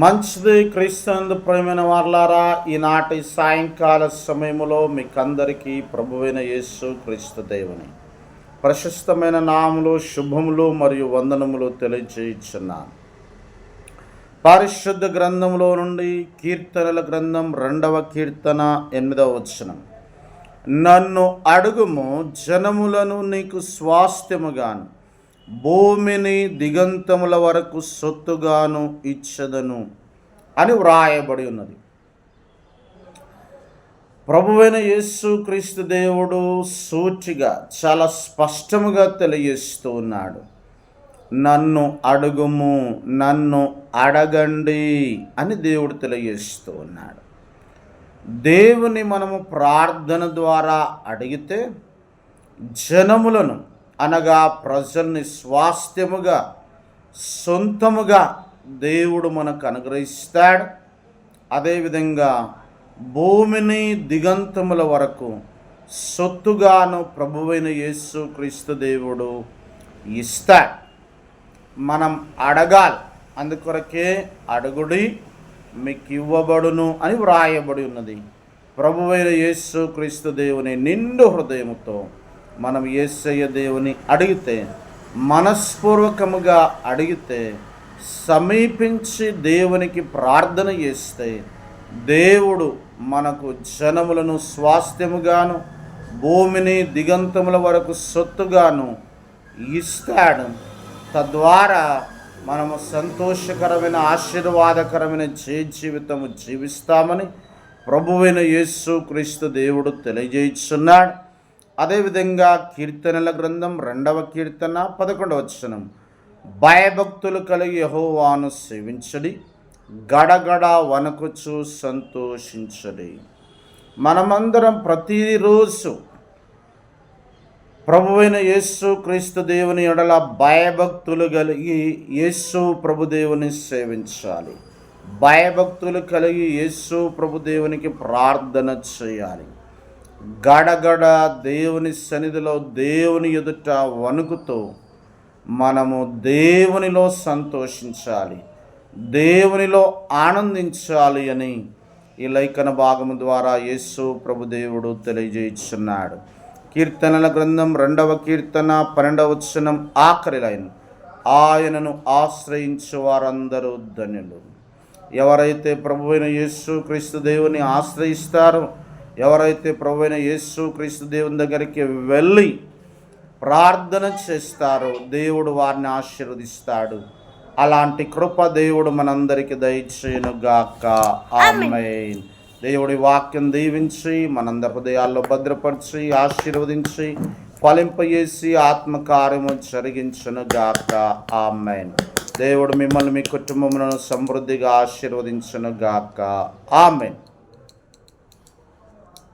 మంచిది క్రీస్తునందు ప్రేమైన వార్లారా ఈనాటి సాయంకాల సమయంలో మీకందరికీ ప్రభువైన యేసు క్రీస్తు దేవుని. ప్రశస్తమైన నాములు శుభములు మరియు వందనములు తెలియజేయుచున్నాను పారిశుద్ధ గ్రంథంలో నుండి కీర్తనల గ్రంథం రెండవ కీర్తన ఎనిమిదవ వచనం. నన్ను అడుగుము జనములను నీకు స్వాస్థ్యముగాను భూమిని దిగంతముల వరకు సొత్తుగాను ఇచ్చదను అని వ్రాయబడి ఉన్నది. ప్రభువైన యేసు క్రీస్తు దేవుడు సూచిగా చాలా స్పష్టముగా తెలియజేస్తూ ఉన్నాడు. నన్ను అడుగుము నన్ను అడగండి అని దేవుడు తెలియజేస్తూ ఉన్నాడు. దేవుని మనము ప్రార్థన ద్వారా అడిగితే జనములను అనగా ప్రజల్ని స్వాస్థ్యముగా సొంతముగా దేవుడు మనకు అనుగ్రహిస్తాడు. అదేవిధంగా భూమిని దిగంతముల వరకు సొత్తుగాను ప్రభువైన యేసు క్రీస్తు దేవుడు ఇస్తాడు. మనం అడగాలి అందుకొరకే అడుగుడి మీకు ఇవ్వబడును అని వ్రాయబడి ఉన్నది. ప్రభువైన యేసు క్రీస్తు దేవుని నిండు హృదయముతో మనం యేసయ్య దేవుని అడిగితే మనస్పూర్వకముగా అడిగితే సమీపించి దేవునికి ప్రార్థన చేస్తే దేవుడు మనకు జనములను స్వాస్థ్యముగాను భూమిని దిగంతముల వరకు సొత్తుగాను ఇస్తాడు. తద్వారా మనము సంతోషకరమైన ఆశీర్వాదకరమైన జయ జీవితము జీవిస్తామని ప్రభువైన యేసు క్రీస్తు దేవుడు తెలియజేస్తున్నాడు. అదేవిధంగా కీర్తనల గ్రంథం రెండవ కీర్తన పదకొండవ వచనం. భయభక్తులు కలిగి యహోవాను సేవించడి గడగడ వనకుచు సంతోషించడి. మనమందరం ప్రతిరోజు ప్రభువైన యేసు క్రీస్తు దేవుని ఎడల భయభక్తులు కలిగి యేసు ప్రభుదేవుని సేవించాలి. భయభక్తులు కలిగి యేసు ప్రభుదేవునికి ప్రార్థన చేయాలి. గడగడ దేవుని సన్నిధిలో దేవుని ఎదుట వణుకుతూ మనము దేవునిలో సంతోషించాలి దేవునిలో ఆనందించాలి అని ఈ లేఖన భాగము ద్వారా యేసు ప్రభుదేవుడు తెలియజేస్తున్నాడు కీర్తనల గ్రంథం రెండవ కీర్తన పన్నెండవ వచనం ఆఖరి లైన్ ఆయనను ఆశ్రయించు వారందరూ ధన్యులు. ఎవరైతే ప్రభువైన యేసు క్రీస్తు దేవుని ఆశ్రయిస్తారో ఎవరైతే ప్రభువైన యేసు క్రీస్తు దేవుని దగ్గరికి వెళ్ళి ప్రార్థన చేస్తారో దేవుడు వారిని ఆశీర్వదిస్తాడు. అలాంటి కృప దేవుడు మనందరికి దయచేయునుగాక. ఆమేన్. దేవుడి వాక్యం దీవించి మనందరి హృదయాల్లో భద్రపరిచి ఆశీర్వదించి ఫలింపజేసి ఆత్మకార్యము జరిగించునుగాక. ఆమెన్. దేవుడు మిమ్మల్ని మీ కుటుంబములను సమృద్ధిగా ఆశీర్వదించునుగాక. ఆమెన్.